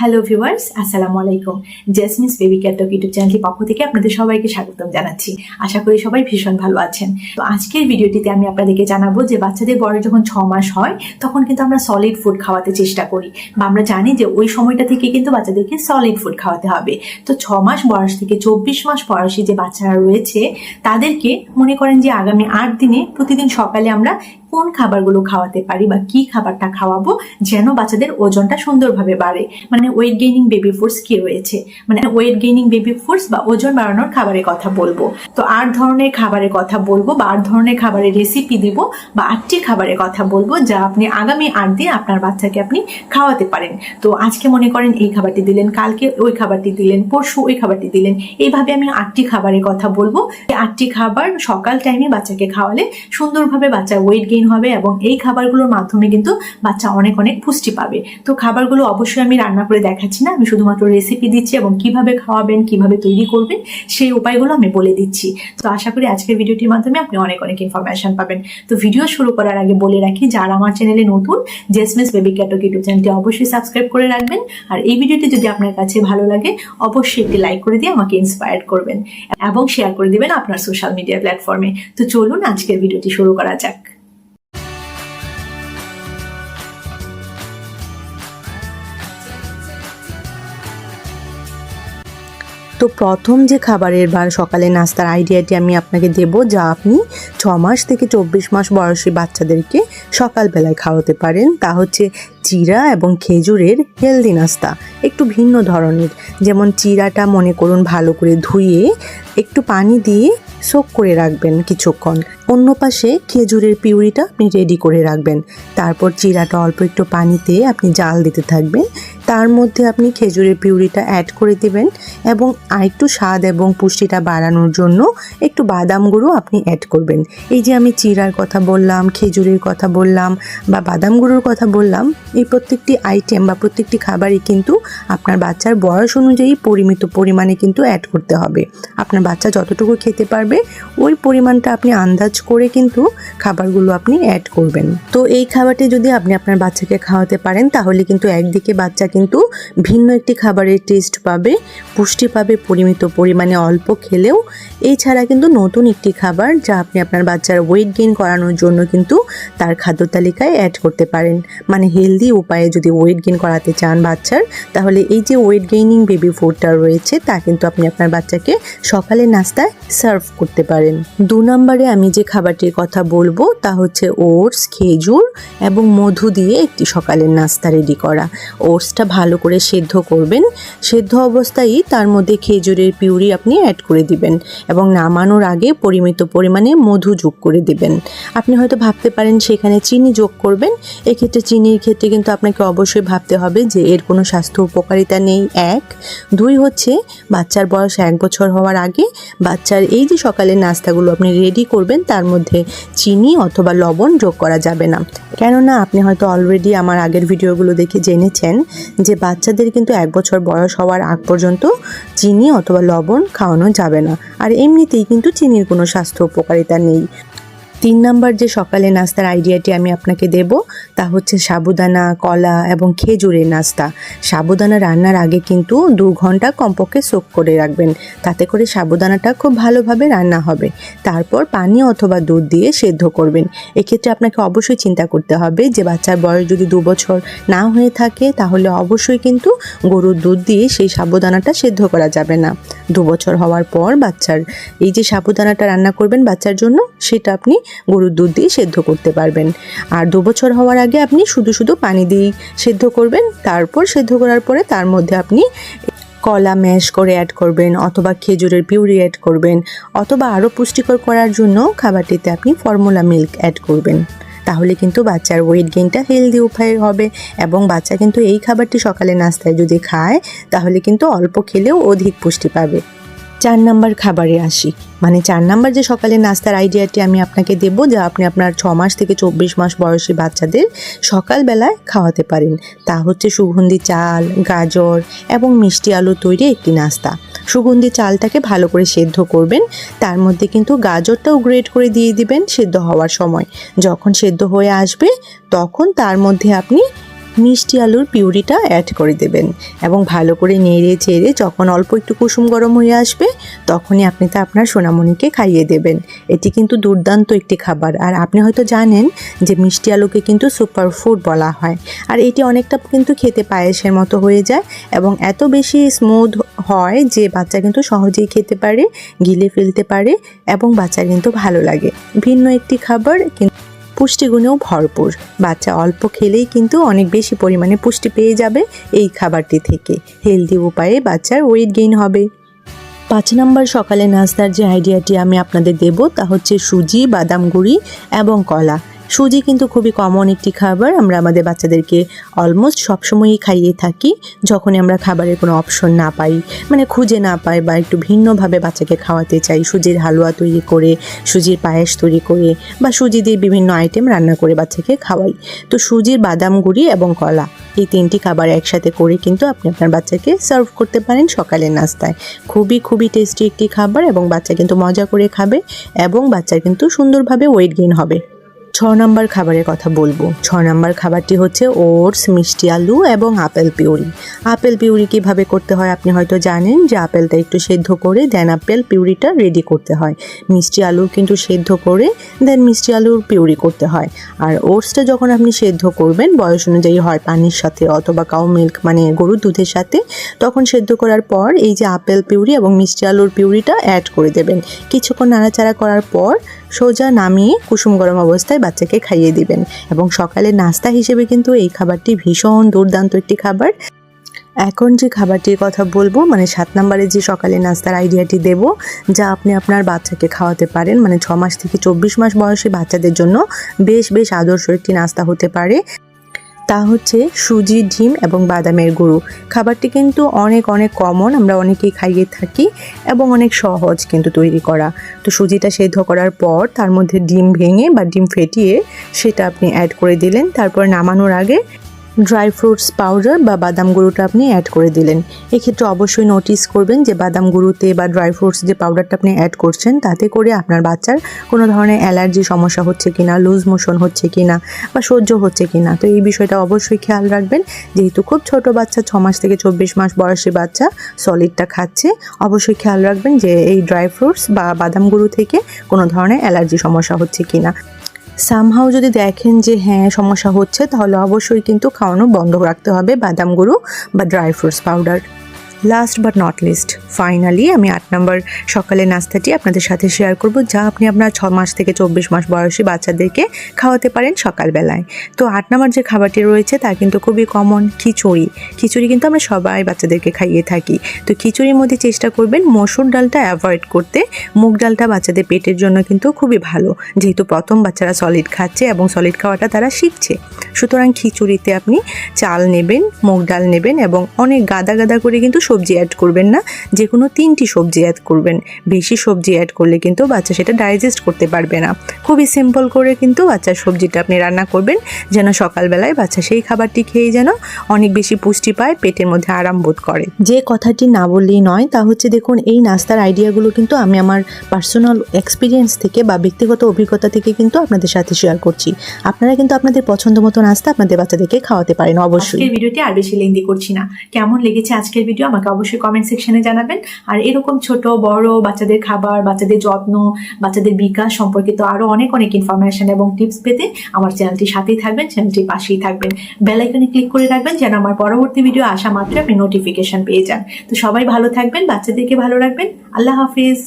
Hello viewers আসসালামু আলাইকুম। জেসমিস baby ক্যাটক YouTube চ্যানেলটির পক্ষ থেকে আপনাদের সবাইকে স্বাগতম জানাচ্ছি। আশা করি সবাই ভীষণ ভালো আছেন। তো আজকের ভিডিওটিতে আমি আপনাদেরকে জানাব যে বাচ্চাদের বয়স যখন ছ মাস হয়, তখন কিন্তু আমরা সলিড ফুড খাওয়াতে চেষ্টা করি। বা আমরা জানি যে ওই সময়টা থেকে কিন্তু বাচ্চাদেরকে সলিড ফুড খাওয়াতে হবে। তো ছ মাস বয়স থেকে চব্বিশ মাস বয়সী যে বাচ্চারা রয়েছে, তাদেরকে মনে করেন যে আগামী আট দিনে প্রতিদিন সকালে আমরা কোন খাবারগুলো খাওয়াতে পারি বা কি খাবারটা খাওয়াবো যেন বাচ্চাদের ওজনটা সুন্দরভাবে বাড়ে। মানে ওয়েট গেইনিং বেবি ফুডস কি রয়েছে? মানে ওয়েট গেইনিং বেবি ফুডস বা ওজন বাড়ানোর খাবারের কথা বলব। তো আট ধরনের খাবারের কথা বলব বা আট ধরনের খাবারের রেসিপি দিব বা আটটি খাবারের কথা বলব যা আপনি আগামী আট দিন আপনার বাচ্চাকে আপনি খাওয়াতে পারেন। তো আজকে মনে করেন এই খাবারটি দিলেন, কালকে ওই খাবারটি দিলেন, পরশু ওই খাবারটি দিলেন। এইভাবে আমি আটটি খাবারের কথা বলব। আটটি খাবার সকাল টাইমে বাচ্চাকে খাওয়ালে সুন্দরভাবে বাচ্চার ওয়েট গেইন হবে এবং এই খাবারগুলোর মাধ্যমে কিন্তু বাচ্চা অনেক অনেক পুষ্টি পাবে। তো খাবারগুলো অবশ্যই আমি রান্না করে দেখাচ্ছি না, আমি শুধুমাত্র রেসিপি দিচ্ছি এবং কীভাবে খাওয়াবেন, কীভাবে তৈরি করবেন, সেই উপায়গুলো আমি বলে দিচ্ছি। তো আশা করি আজকের ভিডিওটির মাধ্যমে আপনি অনেক অনেক ইনফরমেশন পাবেন। তো ভিডিও শুরু করার আগে বলে রাখি, যারা আমার চ্যানেলে নতুন জেসমিস বেবি ক্যাটক ইউটিউব চ্যানেলটি অবশ্যই সাবস্ক্রাইব করে রাখবেন। আর এই ভিডিওটি যদি আপনার কাছে ভালো লাগে, অবশ্যই একটি লাইক করে দিয়ে আমাকে ইন্সপায়ার করবেন এবং শেয়ার করে দিবেন আপনার সোশ্যাল মিডিয়া প্ল্যাটফর্মে তো চলুন আজকের ভিডিওটি শুরু করা যাক। তো প্রথম যে খাবারের বা সকালে নাস্তার আইডিয়াটি আমি আপনাকে দেব, যা আপনি ছ মাস থেকে চব্বিশ মাস বয়সী বাচ্চাদেরকে সকালবেলায় খাওয়াতে পারেন। তা হচ্ছে চিরা এবং খেজুরের হেলদি নাস্তা, একটু ভিন্ন ধরনের। যেমন চিরাটা মনে করুন ভালো করে ধুয়ে একটু পানি দিয়ে শোক করে রাখবেন কিছুক্ষণ। অন্য পাশে খেজুরের পিউরিটা আপনি রেডি করে রাখবেন। তারপর চিরাটা অল্প একটু পানিতে আপনি জাল দিতে থাকবেন। তার মধ্যে আপনি খেজুরের পিউরিটা অ্যাড করে দেবেন এবং আরেকটু স্বাদ এবং পুষ্টিটা বাড়ানোর জন্য একটু বাদাম গুঁড়ো আপনি অ্যাড করবেন। এই যে আমি চিরার কথা বললাম, খেজুরের কথা বললাম বা বাদাম গুঁড়োর কথা বললাম, এই প্রত্যেকটি আইটেম বা প্রত্যেকটি খাবারই কিন্তু আপনার বাচ্চার বয়স অনুযায়ী পরিমিত পরিমাণে কিন্তু অ্যাড করতে হবে। আপনার বাচ্চা যতটুকু খেতে পারবে, ওই পরিমাণটা আপনি আন্দাজ করে কিন্তু খাবারগুলো আপনি অ্যাড করবেন। তো এই খাবারটি যদি আপনি আপনার বাচ্চাকে খাওয়াতে পারেন, তাহলে কিন্তু একদিকে বাচ্চা কিন্তু ভিন্ন একটি খাবারের টেস্ট পাবে, পুষ্টি পাবে পরিমিত পরিমাণে অল্প খেলেও। এছাড়া কিন্তু নতুন একটি খাবার যা আপনি আপনার বাচ্চার ওয়েট গেইন করানোর জন্য কিন্তু তার খাদ্য তালিকায় অ্যাড করতে পারেন। মানে হেলদি উপায়ে যদি ওয়েট গেইন করাতে চান বাচ্চার, তাহলে এই যে ওয়েট গেইনিং বেবি ফুডটা রয়েছে, তা কিন্তু আপনি আপনার বাচ্চাকে সকালে নাস্তায় সার্ভ করতে পারেন। দু নম্বরে আমি যে খাবারটির কথা বলব তা হচ্ছে ওটস, খেজুর এবং মধু দিয়ে একটি সকালের নাস্তা রেডি করা। ওটসটা ভালো করে সেদ্ধ করবেন। সেদ্ধ অবস্থায় তার মধ্যে খেজুরের পিউরি আপনি অ্যাড করে দিবেন এবং নামানোর আগে পরিমিত পরিমাণে মধু যোগ করে দিবেন। আপনি হয়তো ভাবতে পারেন সেখানে চিনি যোগ করবেন। এক্ষেত্রে চিনির ক্ষেত্রে কিন্তু আপনাকে অবশ্যই ভাবতে হবে যে এর কোনো স্বাস্থ্য উপকারিতা নেই। এক। দুই হচ্ছে বাচ্চার বয়স এক বছর হওয়ার আগে বাচ্চার এই যে সকালের নাস্তাগুলো আপনি রেডি করবেন তার মধ্যে চিনি অথবা লবণ যোগ করা যাবে না। কেননা আপনি হয়তো অলরেডি আমার আগের ভিডিওগুলো দেখে জেনেছেন যে বাচ্চাদের কিন্তু এক বছর বয়স হওয়ার আগ পর্যন্ত চিনি অথবা লবণ খাওয়ানো যাবে না। আর এমনিতেই কিন্তু চিনির কোনো স্বাস্থ্য উপকারিতা নেই। তিন নাম্বার যে সকালে নাস্তার আইডিয়াটি আমি আপনাকে দেব, তা হচ্ছে সাবুদানা, কলা এবং খেজুরের নাস্তা। সাবুদানা রান্নার আগে কিন্তু দু ঘণ্টা কমপক্ষে সোক করে রাখবেন। তাতে করে সাবুদানাটা খুব ভালোভাবে রান্না হবে। তারপর পানি অথবা দুধ দিয়ে সেদ্ধ করবেন। এক্ষেত্রে আপনাকে অবশ্যই চিন্তা করতে হবে যে বাচ্চার বয়স যদি দু বছর না হয়ে থাকে, তাহলে অবশ্যই কিন্তু গরুর দুধ দিয়ে সেই সাবুদানাটা সেদ্ধ করা যাবে না। দু বছর হওয়ার পর বাচ্চার, এই যে সাবুদানাটা রান্না করবেন বাচ্চার জন্য, সেটা আপনি গরুর দুধ দিয়ে সেদ্ধ করতে পারবেন। আর দু বছর হওয়ার আগে আপনি শুধু শুধু পানি দিয়েই সেদ্ধ করবেন। তারপর সেদ্ধ করার পরে তার মধ্যে আপনি কলা ম্যাশ করে অ্যাড করবেন অথবা খেজুরের পিউরি অ্যাড করবেন অথবা আরও পুষ্টিকর করার জন্য খাবারটিতে আপনি ফর্মুলা মিল্ক অ্যাড করবেন। তাহলে কিন্তু বাচ্চার ওয়েট গেইনটা হেলদি উপায়ে হবে এবং বাচ্চা কিন্তু এই খাবারটি সকালে নাস্তায় যদি খায়, তাহলে কিন্তু অল্প খেলেও অধিক পুষ্টি পাবে। চার নাম্বার খাবারে আসি। মানে চার নাম্বার যে সকালে নাস্তার আইডিয়াটি আমি আপনাকে দেব যা আপনি আপনার ছ মাস থেকে চব্বিশ মাস বয়সী বাচ্চাদের সকালবেলায় খাওয়াতে পারেন। তা হচ্ছে সুগন্ধি চাল, গাজর এবং মিষ্টি আলু তৈরি একটি নাস্তা। সুগন্ধি চালটাকে ভালো করে সেদ্ধ করবেন, তার মধ্যে কিন্তু গাজরটাও গ্রেট করে দিয়ে দিবেন সেদ্ধ হওয়ার সময়। যখন সেদ্ধ হয়ে আসবে, তখন তার মধ্যে আপনি মিষ্টি আলুর পিউরিটা অ্যাড করে দেবেন এবং ভালো করে নেড়ে চেড়ে যখন অল্প একটু কুসুম গরম হয়ে আসবে, তখনই আপনি তা আপনার সোনামণিকে খাইয়ে দেবেন। এটি কিন্তু দুর্দান্ত একটি খাবার। আর আপনি হয়তো জানেন যে মিষ্টি আলুকে কিন্তু সুপার ফুড বলা হয়। আর এটি অনেকটা কিন্তু খেতে পায়েসের মতো হয়ে যায় এবং এত বেশি স্মুথ হয় যে বাচ্চা কিন্তু সহজেই খেতে পারে, গিলে ফেলতে পারে এবং বাচ্চার কিন্তু ভালো লাগে। ভিন্ন একটি খাবার কিন্তু পুষ্টিগুণেও ভরপুর। বাচ্চা অল্প খেলেই কিন্তু অনেক বেশি পরিমাণে পুষ্টি পেয়ে যাবে এই খাবারটি থেকে। হেলদি উপায়ে বাচ্চার ওয়েট গেইন হবে। পাঁচ নম্বর সকালে নাস্তার যে আইডিয়াটি আমি আপনাদের দেব তা হচ্ছে সুজি, বাদাম গুঁড়ি এবং কলা। সুজি কিন্তু খুবই কমন একটি খাবার। আমরা আমাদের বাচ্চাদেরকে অলমোস্ট সবসময়ই খাইয়ে থাকি, যখনই আমরা খাবারের কোনো অপশন না পাই। মানে খুঁজে না পাই বা একটু ভিন্নভাবে বাচ্চাকে খাওয়াতে চাই। সুজির হালুয়া তৈরি করে, সুজির পায়েস তৈরি করে বা সুজি দিয়ে বিভিন্ন আইটেম রান্না করে বাচ্চাকে খাওয়াই। তো সুজির বাদাম গুঁড়ি এবং কলা এই তিনটি খাবার একসাথে করে কিন্তু আপনি আপনার বাচ্চাকে সার্ভ করতে পারেন সকালের নাস্তায়। খুবই খুবই টেস্টি একটি খাবার এবং বাচ্চা কিন্তু মজা করে খাবে এবং বাচ্চার কিন্তু সুন্দরভাবে ওয়েট গেইন হবে। নম্বর খাবারের কথা বলব। ছ নম্বর খাবারটি হচ্ছে ওটস, মিষ্টি আলু এবং আপেল পিউরি। আপেল পিউরি কীভাবে করতে হয় আপনি হয়তো জানেন যে আপেলটা একটু সেদ্ধ করে দেন আপেল পিউরিটা রেডি করতে হয়। মিষ্টি আলু কিন্তু সেদ্ধ করে দেন মিষ্টি আলুর পিউরি করতে হয়। আর ওটসটা যখন আপনি সেদ্ধ করবেন, বয়স অনুযায়ী হয় পানির সাথে অথবা কাউ মিল্ক মানে গরুর দুধের সাথে, তখন সেদ্ধ করার পর এই যে আপেল পিউরি এবং মিষ্টি আলুর পিউরিটা অ্যাড করে দেবেন। কিছুক্ষণ নাড়াচাড়া করার পর সোজা নামিয়ে কুসুম গরম অবস্থায় বাচ্চাকে খাইয়ে দিবেন। এবং সকালে নাস্তা হিসেবে কিন্তু এই খাবারটি ভীষণ দুর্দান্ত একটি খাবার। এখন যে খাবারটির কথা বলব মানে সাত নম্বরে যে সকালে নাস্তার আইডিয়াটি দেব, যা আপনি আপনার বাচ্চাকে খাওয়াতে পারেন। মানে ছ মাস থেকে চব্বিশ মাস বয়সী বাচ্চাদের জন্য বেশ বেশ আদর্শ একটি নাস্তা হতে পারে। তা হচ্ছে সুজি, ডিম এবং বাদামের গুঁড়ো। খাবারটি কিন্তু অনেক অনেক কমন আমরা অনেকেই খাইয়ে থাকি এবং অনেক সহজ কিন্তু তৈরি করা। তো সুজিটা সেদ্ধ করার পর তার মধ্যে ডিম ভেঙে বা ডিম ফেটিয়ে সেটা আপনি অ্যাড করে দিলেন। তারপর নামানোর আগে ড্রাই ফ্রুটস পাউডার বা বাদাম গুঁড়োটা আপনি অ্যাড করে দিলেন। এক্ষেত্রে অবশ্যই নোটিস করবেন যে বাদাম গুঁড়োতে বা ড্রাই ফ্রুটস যে পাউডারটা আপনি অ্যাড করছেন, তাতে করে আপনার বাচ্চার কোনো ধরনের অ্যালার্জি সমস্যা হচ্ছে কি না লুজ মোশন হচ্ছে কিনা বা সহ্য হচ্ছে কি না তো এই বিষয়টা অবশ্যই খেয়াল রাখবেন। যেহেতু খুব ছোট বাচ্চা, ছ মাস থেকে চব্বিশ মাস বয়সী বাচ্চা সলিডটা খাচ্ছে, অবশ্যই খেয়াল রাখবেন যে এই ড্রাই ফ্রুটস বা বাদাম গুঁড়ো থেকে কোনো ধরনের অ্যালার্জি সমস্যা হচ্ছে কিনা। সামহাও যদি দেখেন যে হ্যাঁ সমস্যা হচ্ছে, তাহলে অবশ্যই কিন্তু খাওয়ানো বন্ধ রাখতে হবে বাদাম গুঁড়ো বা dry fruits powder last but not least finally আমি আট নম্বর সকালে নাস্তাটি আপনাদের সাথে শেয়ার করব, যা আপনি আপনার ছ মাস থেকে চব্বিশ মাস বয়সী বাচ্চাদেরকে খাওয়াতে পারেন সকালবেলায়। তো আট নম্বর যে খাবারটি রয়েছে, তা কিন্তু খুবই কমন খিচুড়ি। খিচুড়ি কিন্তু আমরা সবাই বাচ্চাদেরকে খাইয়ে থাকি। তো খিচুড়ির মধ্যে চেষ্টা করবেন মসুর ডালটা অ্যাভয়েড করতে। মুগ ডালটা বাচ্চাদের পেটের জন্য কিন্তু খুবই ভালো। যেহেতু প্রথম বাচ্চারা সলিড খাচ্ছে এবং সলিড খাওয়াটা তারা শিখছে। সুতরাং খিচুড়িতে আপনি চাল নেবেন, মুগ ডাল নেবেন এবং অনেক গাদা গাদা করে কিন্তু সবজি অ্যাড করবেন না যে কোনো তিনটি সবজি অ্যাড করবেন। বেশি সবজি অ্যাড করলে কিন্তু বাচ্চা সেটা ডাইজেস্ট করতে পারবে না। খুবই সিম্পল করে কিন্তু বাচ্চার সবজিটা আপনি রান্না করবেন যেন সকালবেলায় বাচ্চা সেই খাবারটি খেয়ে যেন অনেক বেশি পুষ্টি পায় পেটের মধ্যে আরাম বোধ করে। যে কথাটি না বললেই নয় তা হচ্ছে দেখুন এই নাস্তার আইডিয়াগুলো কিন্তু আমি আমার পার্সোনাল এক্সপিরিয়েন্স থেকে বা ব্যক্তিগত অভিজ্ঞতা থেকে কিন্তু আপনাদের সাথে শেয়ার করছি। আপনারা কিন্তু আপনাদের পছন্দ মতো নাস্তা আপনাদের বাচ্চাদেরকে খাওয়াতে পারেন অবশ্যই। ভিডিওটি আর বেশি লেন্দি করছি না। কেমন লেগেছে আজকের ভিডিও আমাকে অবশ্যই কমেন্ট সেকশনে জানাবেন। আর এরকম ছোট, বড় বাচ্চাদের খাবার, বাচ্চাদের যত্ন, বাচ্চাদের বিকাশ সম্পর্কিত আরও অনেক অনেক ইনফরমেশন এবং টিপস পেতে আমার চ্যানেলটির সাথেই থাকবেন চ্যানেলটির পাশেই থাকবেন। বেলাইকনে ক্লিক করে রাখবেন যেন আমার পরবর্তী ভিডিও আসা মাত্র আপনি নোটিফিকেশন পেয়ে যান। তো সবাই ভালো থাকবেন, বাচ্চাদেরকে ভালো রাখবেন। আল্লাহ হাফিজ।